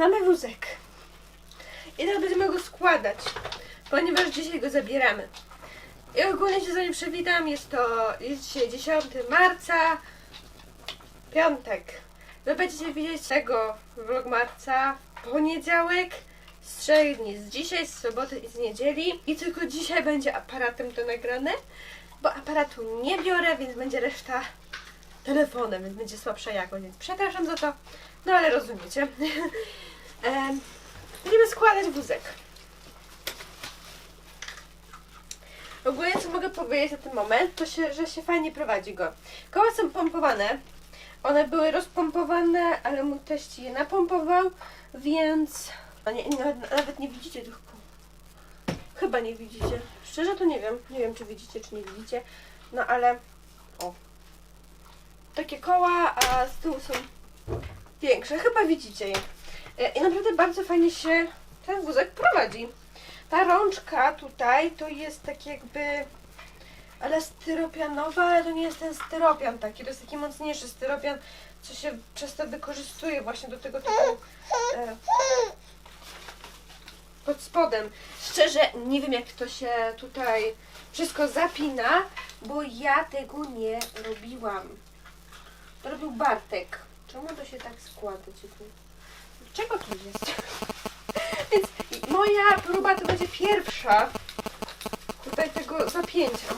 Mamy wózek. I teraz będziemy go składać, ponieważ dzisiaj go zabieramy. I ogólnie się z wami przywitam. Jest to jest dzisiaj 10 marca, piątek. Wy będziecie widzieć tego vlogmarca w poniedziałek z trzech dni. Z dzisiaj, z soboty i z niedzieli. I tylko dzisiaj będzie aparatem to nagrane, bo aparatu nie biorę, więc będzie reszta telefonem, więc będzie słabsza jakość, więc przepraszam za to, no ale rozumiecie. Em, Będziemy składać wózek. Ogólnie co mogę powiedzieć na ten moment, to się, że się fajnie prowadzi go. Koła są pompowane. One były rozpompowane, ale mój teść je napompował, więc... A nie, nawet, nawet nie widzicie tych kół. Chyba nie widzicie. Szczerze to nie wiem. Nie wiem, czy widzicie, czy nie widzicie. No ale... O. Takie koła, a z tyłu są większe. Chyba widzicie je. E, I naprawdę bardzo fajnie się ten wózek prowadzi. Ta rączka tutaj to jest tak jakby ale styropianowa, ale to nie jest ten styropian taki, to jest taki mocniejszy styropian, co się często wykorzystuje właśnie do tego typu e, pod spodem. Szczerze nie wiem jak to się tutaj wszystko zapina, bo ja tego nie robiłam. To robił Bartek. Czemu to się tak składa? Czego tu jest? Więc moja próba to będzie pierwsza tutaj tego zapięcia.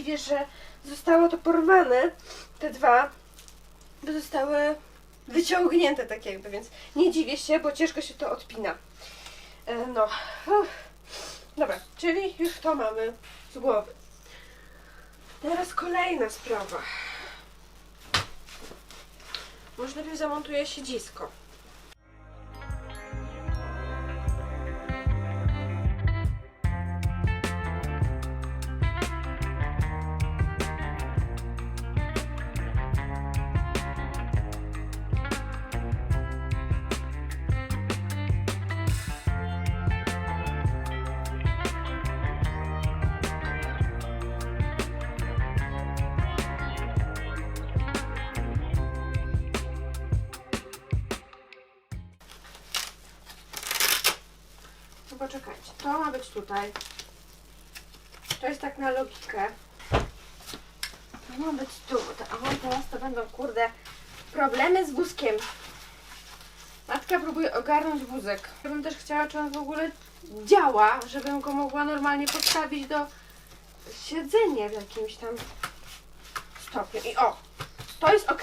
Dziwię, że zostało to porwane, te dwa, bo zostały wyciągnięte tak jakby, więc nie dziwię się, bo ciężko się to odpina. E, no. Dobra, czyli już to mamy z głowy. Teraz kolejna sprawa. Może najpierw zamontuję siedzisko. To jest tak na logikę. To ma być tu. A teraz to będą, kurde, problemy z wózkiem. Matka próbuje ogarnąć wózek. Ja bym też chciała, czy on w ogóle działa, żebym go mogła normalnie postawić do siedzenia w jakimś tam stopniu. I o, to jest ok.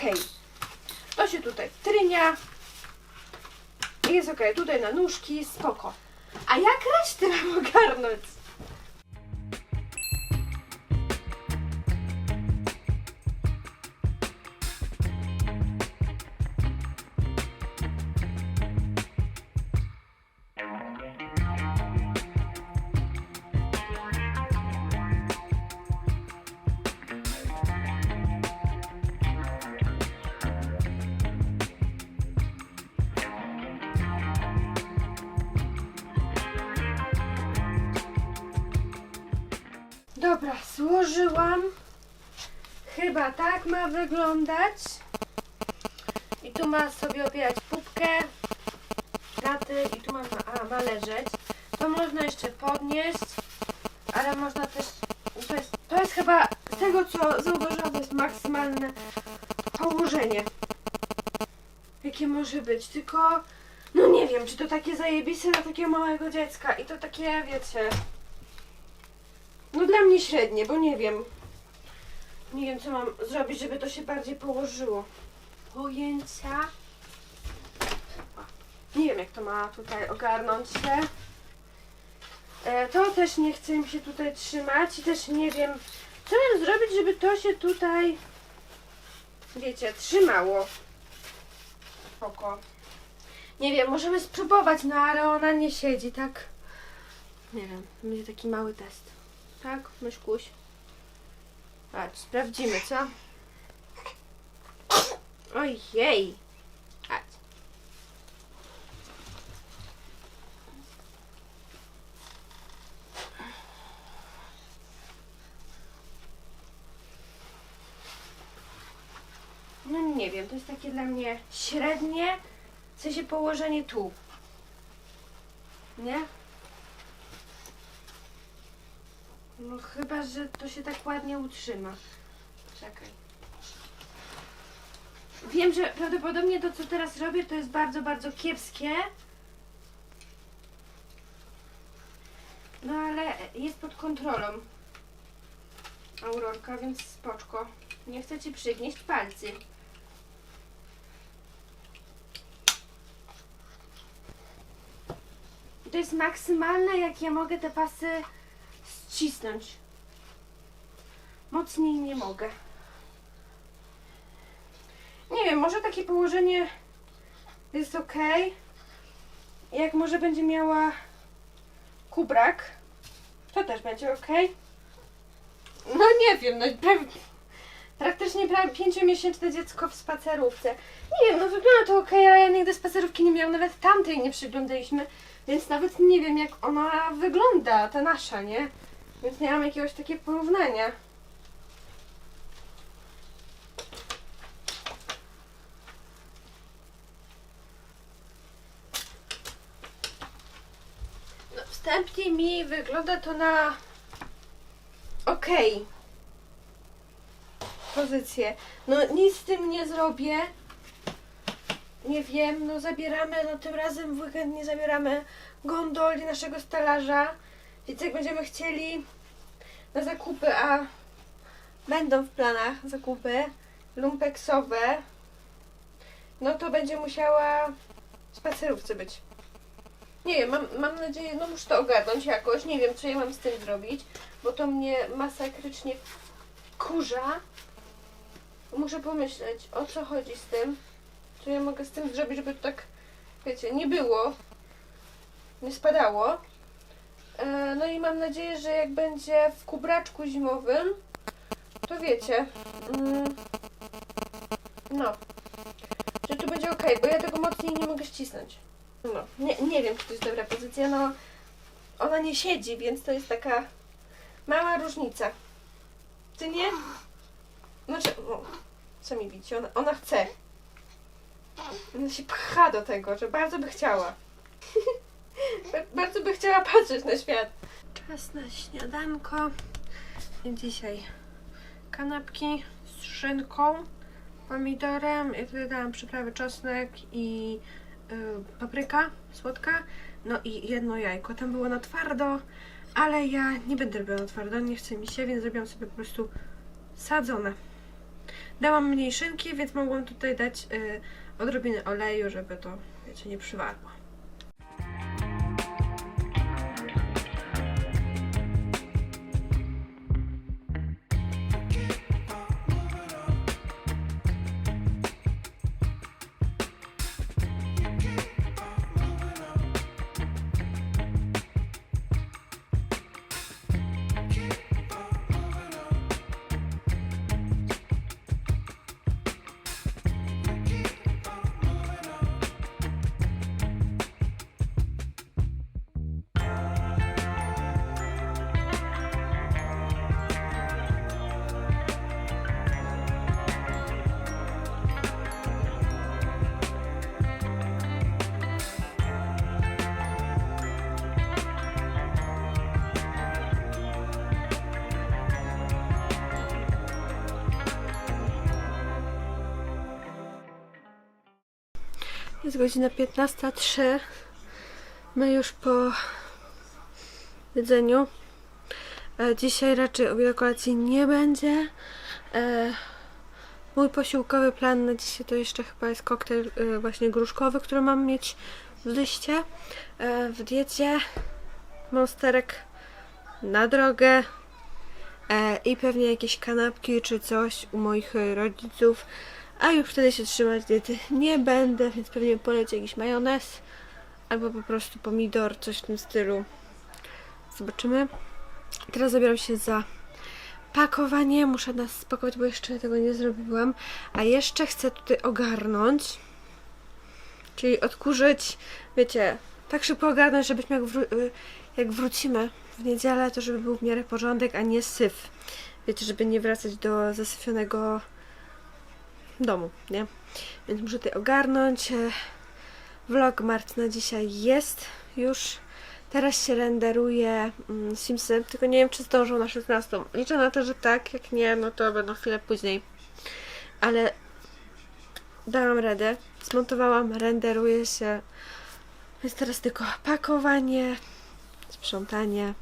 To się tutaj wtrynia. I jest ok. Tutaj na nóżki, spoko. A jak resztę mam ogarnąć? Dobra, złożyłam. Chyba tak ma wyglądać. I tu ma sobie opierać pupkę na ty i tu ma, a, ma leżeć. To można jeszcze podnieść, ale można też, to jest, to jest chyba z tego co zauważyłam, to jest maksymalne położenie. Jakie może być, tylko no nie wiem, czy to takie zajebiste dla takiego małego dziecka i to takie, wiecie, no dla mnie średnie, bo nie wiem. Nie wiem, co mam zrobić, żeby to się bardziej położyło. Pojęcia. Nie wiem, jak to ma tutaj ogarnąć się. E, to też nie chce mi się tutaj trzymać i też nie wiem, co mam zrobić, żeby to się tutaj, wiecie, trzymało. Spoko. Nie wiem, możemy spróbować, no ale ona nie siedzi, tak? Nie wiem, będzie taki mały test. Tak, myszkuś. Chodź, sprawdzimy, co? Ojej! Chodź. No nie wiem, to jest takie dla mnie średnie, w sensie położenie tu. Nie? No chyba, że to się tak ładnie utrzyma. Czekaj. Wiem, że prawdopodobnie to, co teraz robię, to jest bardzo, bardzo kiepskie. No ale jest pod kontrolą. Aurorka, więc spoczko. Nie chcę ci przygnieść palcy. To jest maksymalne, jak ja mogę te pasy ścisnąć. Mocniej nie mogę. Nie wiem, może takie położenie jest ok. Jak może będzie miała kubrak, to też będzie ok. No nie wiem, no praktycznie prawie pięciomiesięczne dziecko w spacerówce. Nie wiem, no wygląda to ok, ale ja nigdy spacerówki nie miałam, nawet tamtej nie przyglądaliśmy, więc nawet nie wiem jak ona wygląda, ta nasza, nie? Więc nie mam jakiegoś takiego porównania. No, wstępnie mi wygląda to na okej pozycję. No nic z tym nie zrobię. Nie wiem, no zabieramy, no tym razem w weekend nie zabieramy gondoli naszego stelaża. Więc jak będziemy chcieli na zakupy, a będą w planach zakupy lumpeksowe, no to będzie musiała w spacerówce być. Nie wiem, mam, mam nadzieję, no muszę to ogarnąć jakoś. Nie wiem, co ja mam z tym zrobić, bo to mnie masakrycznie kurza. Muszę pomyśleć, o co chodzi z tym. Co ja mogę z tym zrobić, żeby to tak, wiecie, nie było. Nie spadało. E, No i mam nadzieję, że jak będzie w kubraczku zimowym, to wiecie. mm, No. Że to będzie ok, bo ja tego mocniej nie mogę ścisnąć. No, nie, nie wiem, czy to jest dobra pozycja. No, ona nie siedzi, więc to jest taka mała różnica. Ty nie? Znaczy, no, co mi bić? Ona, ona chce. Ona się pcha do tego, że bardzo by chciała. Ba- bardzo by chciała patrzeć na świat. Czas na śniadanko. I dzisiaj kanapki z szynką, pomidorem. Ja tutaj dałam przyprawy czosnek i y, papryka słodka. No i jedno jajko. Tam było na twardo, ale ja nie będę robiła na twardo, nie chce mi się, więc zrobiłam sobie po prostu sadzone. Dałam mniej szynki, więc mogłam tutaj dać y, odrobinę oleju, żeby to, wiecie, nie przywarło. Jest godzina 15.03. My już po jedzeniu. E, Dzisiaj raczej obiadu kolacji nie będzie. E, Mój posiłkowy plan na dzisiaj to jeszcze chyba jest koktajl e, właśnie gruszkowy, który mam mieć w liście. W diecie monsterek na drogę i pewnie jakieś kanapki czy coś u moich rodziców. A już wtedy się trzymać diety nie będę, więc pewnie poleci jakiś majonez albo po prostu pomidor, coś w tym stylu. Zobaczymy. Teraz zabieram się za pakowanie. Muszę nas spakować, bo jeszcze tego nie zrobiłam. A jeszcze chcę tutaj ogarnąć. Czyli odkurzyć, wiecie, tak szybko ogarnąć, żebyśmy jak, wró- y, jak wrócimy w niedzielę, to żeby był w miarę porządek, a nie syf. Wiecie, żeby nie wracać do zasyfionego domu, nie? Więc muszę tutaj ogarnąć. E, Vlog Martyna dzisiaj jest już. Teraz się renderuje mm, Simsy, tylko nie wiem, czy zdążą na 16. Liczę na to, że tak. Jak nie, no to będą chwilę później. Ale dałam radę. Zmontowałam, renderuje się. Więc teraz tylko pakowanie, sprzątanie.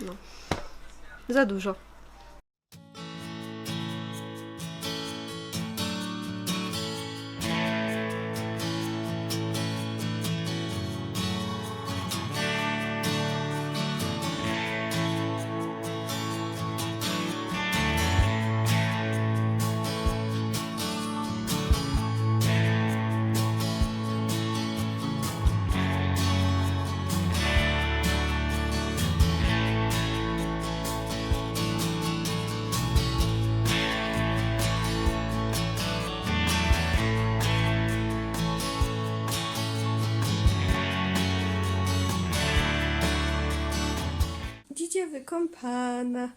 No. Za dużo. Dzidzie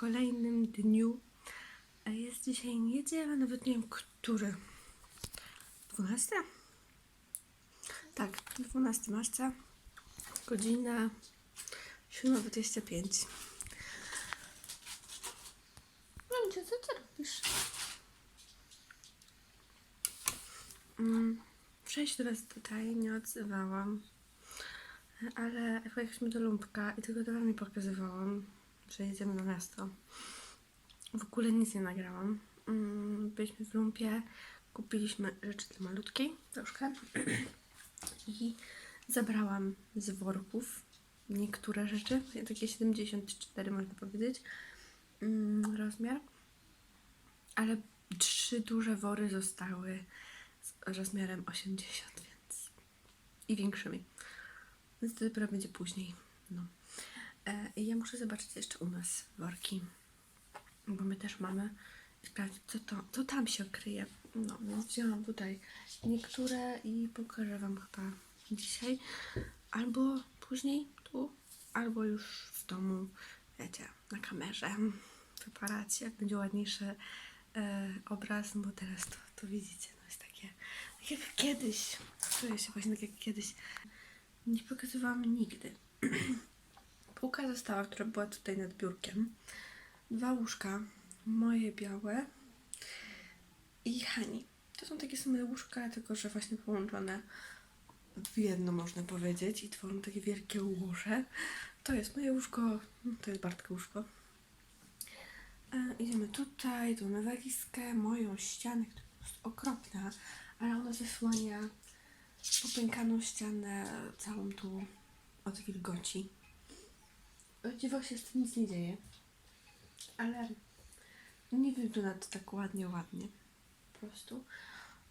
kolejnym dniu. E, Jest dzisiaj niedziela, nawet nie wiem który. 12? Tak, 12 marca. Godzina 7.25. Mamcia, co ty robisz? Mm, do Was tutaj nie odzywałam. Ale pojechaliśmy do Lumpka i tylko wam mi pokazywałam, że jedziemy na miasto. W ogóle nic nie nagrałam. Mm, Byliśmy w Lumpie, kupiliśmy rzeczy dla malutkiej troszkę i zabrałam z worków niektóre rzeczy, takie 74 można powiedzieć, mm, rozmiar, ale trzy duże wory zostały z rozmiarem 80, więc i większymi. Więc to dopiero będzie później. No. E, I ja muszę zobaczyć jeszcze u nas worki. Bo my też mamy. I sprawdzić, co, to, co tam się kryje. No, więc wzięłam tutaj niektóre i pokażę Wam chyba dzisiaj. Albo później tu, albo już w domu, wiecie, na kamerze. W aparacie, jak będzie ładniejszy e, obraz, no bo teraz to, to widzicie, no jest takie, tak jak kiedyś. Czuję się właśnie tak jak kiedyś nie pokazywałam nigdy. Półka została, która była tutaj nad biurkiem. Dwa łóżka, moje białe i Hani. To są takie same łóżka, tylko że właśnie połączone w jedno można powiedzieć i tworzą takie wielkie łoże. To jest moje łóżko, to jest Bartka łóżko. E, idziemy tutaj, tu mamy walizkę, moją ścianę, która jest okropna, ale ona zasłania popękaną ścianę całą tu od wilgoci. O dziwo się z tym nic nie dzieje, ale nie wygląda to tak ładnie, ładnie. Po prostu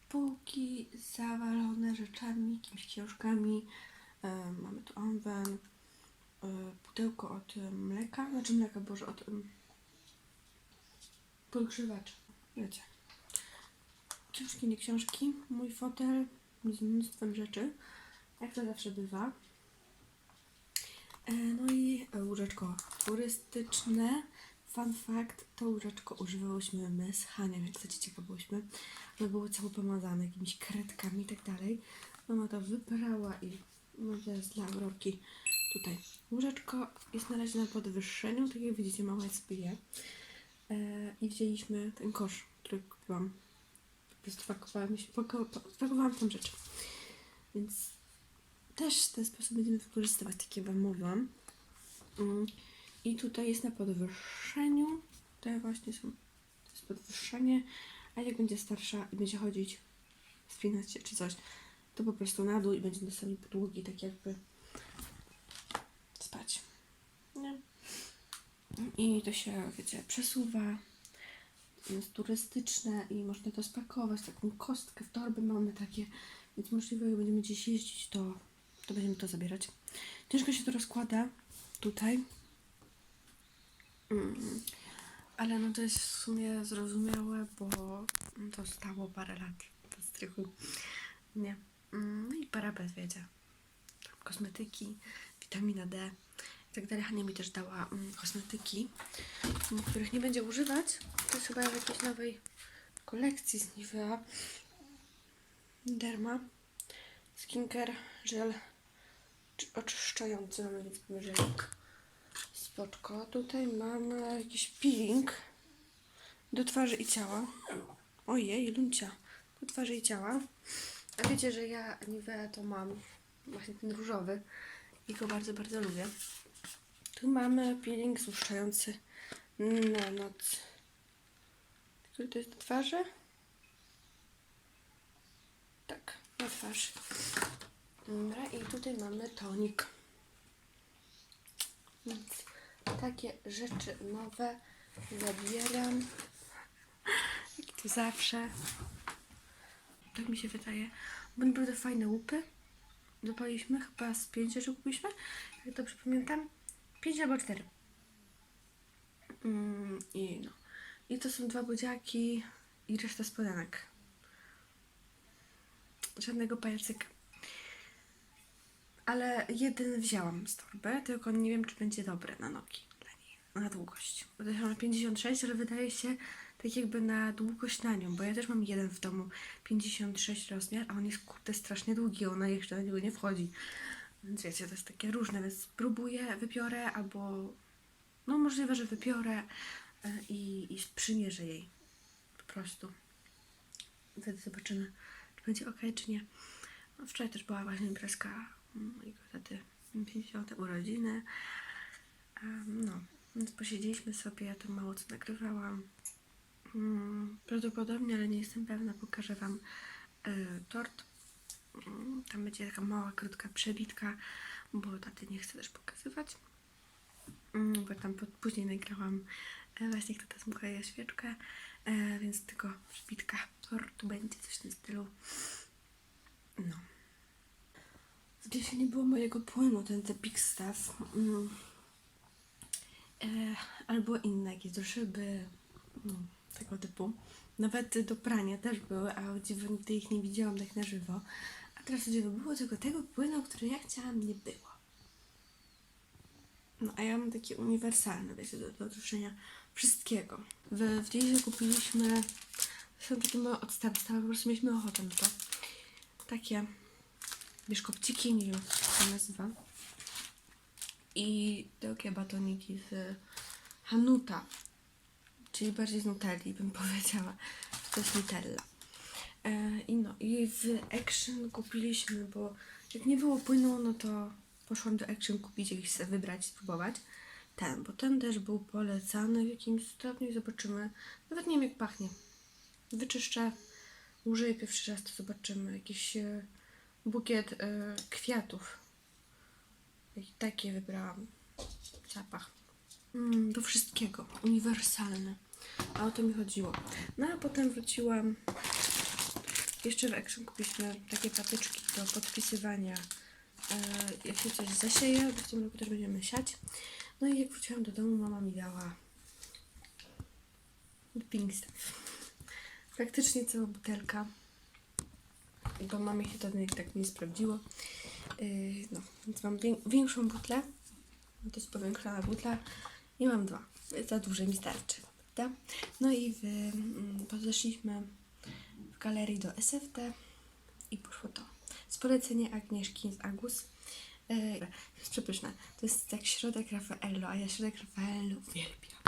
półki zawalone rzeczami, jakimiś książkami. Mamy tu onwen, e, pudełko od mleka, znaczy mleka, boże, od um, podgrzewacza. wiecie, książki, nie książki, mój fotel z mnóstwem rzeczy, jak to zawsze bywa. E, No i e, łóżeczko turystyczne. Fun fact, to łóżeczko używałyśmy my z Hanią, jak chcecie ciekawośmy. Ono było całe pomazane jakimiś kredkami i tak dalej. Mama to wyprała i to jest dla Aurorki tutaj. Łóżeczko jest na razie na podwyższeniu, tak jak widzicie mama jest spije. E, I wzięliśmy ten kosz, który kupiłam. Po prostu pakowałam, pako- pakowałam tam rzeczy. Więc też ten sposób będziemy wykorzystywać, tak jak Wam mówiłam. Mm. I tutaj jest na podwyższeniu. Te właśnie są. To jest podwyższenie. A jak będzie starsza i będzie chodzić, spinać się czy coś, to po prostu na dół i będzie na samej podłogi, tak jakby spać. Nie? I to się, wiecie, przesuwa. Jest turystyczne i można to spakować. Taką kostkę w torby mamy takie. Więc możliwe, jak będziemy gdzieś jeździć, to, to będziemy to zabierać. Ciężko się to rozkłada tutaj. Mm. Ale no to jest w sumie zrozumiałe, bo to stało parę lat w strychu. Nie. Mm, No i parapet, wiecie. Tam kosmetyki, witamina D i tak dalej. Hania mi też dała mm, kosmetyki, mm, których nie będzie używać. To jest chyba w jakiejś nowej kolekcji z Nivea. Derma. Skincare, żel oczyszczający. Mamy żelik. Spoczko. Tutaj mamy jakiś peeling do twarzy i ciała. Ojej, luncia. Do twarzy i ciała. A wiecie, że ja Nivea to mam właśnie ten różowy i go bardzo, bardzo lubię. Tu mamy peeling złuszczający na noc. Który to jest do twarzy? Tak, na twarz. Dobra, i tutaj mamy tonik. Więc takie rzeczy nowe zabieram. Jak to zawsze. Tak mi się wydaje. Bo naprawdę fajne łupy. Zapaliśmy chyba z pięć rzeczy kupiliśmy. Jak dobrze pamiętam. Pięć albo cztery. Mm, I no. I to są dwa budziaki i reszta spodenek. Żadnego pajacyka. Ale jeden wzięłam z torby, tylko nie wiem, czy będzie dobre na nogi dla niej, na długość. Bo to ma 56, ale wydaje się tak jakby na długość na nią, bo ja też mam jeden w domu, 56 rozmiar, a on jest kurde strasznie długi, ona jeszcze na niego nie wchodzi. Więc wiecie, to jest takie różne, więc spróbuję, wybiorę, albo no możliwe, że wybiorę e, i, i przymierzę jej po prostu. Wtedy zobaczymy, czy będzie ok, czy nie. No, wczoraj też była właśnie imprezka mojego taty 50 urodziny. No, więc posiedzieliśmy sobie, ja tam mało co nagrywałam. Mm, Prawdopodobnie, ale nie jestem pewna, pokażę Wam e, tort. Mm, Tam będzie taka mała, krótka przebitka, bo taty nie chcę też pokazywać. Mm, Bo tam później nagrałam e, właśnie jak tata zmykaje świeczkę, e, więc tylko przebitka tortu będzie coś w tym stylu. No. Gdzieś nie było mojego płynu, ten The Big Stuff. Mm. E, albo inne, jakieś do szyby, no, tego typu. Nawet do prania też były, a dziwo nigdy ich nie widziałam tak na żywo. A teraz dziwo było tylko tego płynu, który ja chciałam, nie było. No a ja mam takie uniwersalne, wiecie, do, do wszystkiego. W, w Diesel kupiliśmy, są takie małe odstawy stałe, po prostu mieliśmy ochotę na to. Takie bieszkopciki, nie wiem się to nazywa. I takie batoniki z Hanuta, czyli bardziej z Nutelli bym powiedziała, to jest Nutella. E, I no, i w Action kupiliśmy, bo jak nie było płynu, no to poszłam do Action kupić jakiś wybrać, spróbować. Ten, bo ten też był polecany w jakimś stopniu i zobaczymy. Nawet nie wiem jak pachnie. Wyczyszczę, użyję pierwszy raz, to zobaczymy. Jakiś e, bukiet e, kwiatów. I takie wybrałam. Zapach. Mm, do wszystkiego. Uniwersalny. A o to mi chodziło. No a potem wróciłam. Jeszcze w Action kupiliśmy takie patyczki do podpisywania. E, jak się coś zasieje, w tym roku też będziemy siać. No i jak wróciłam do domu, mama mi dała pink stuff. praktycznie cała butelka. Bo mamie się to tak nie sprawdziło. Yy, no, więc mam wię- większą butlę. No to jest powiększona butla i mam dwa. Za duże mi starczy. Prawda? No i w, mm, podeszliśmy w galerii do SFT i poszło to. Z polecenia Agnieszki z Agus. Yy, jest przepyszne. To jest tak środek Raffaello, a ja środek Raffaello uwielbiam.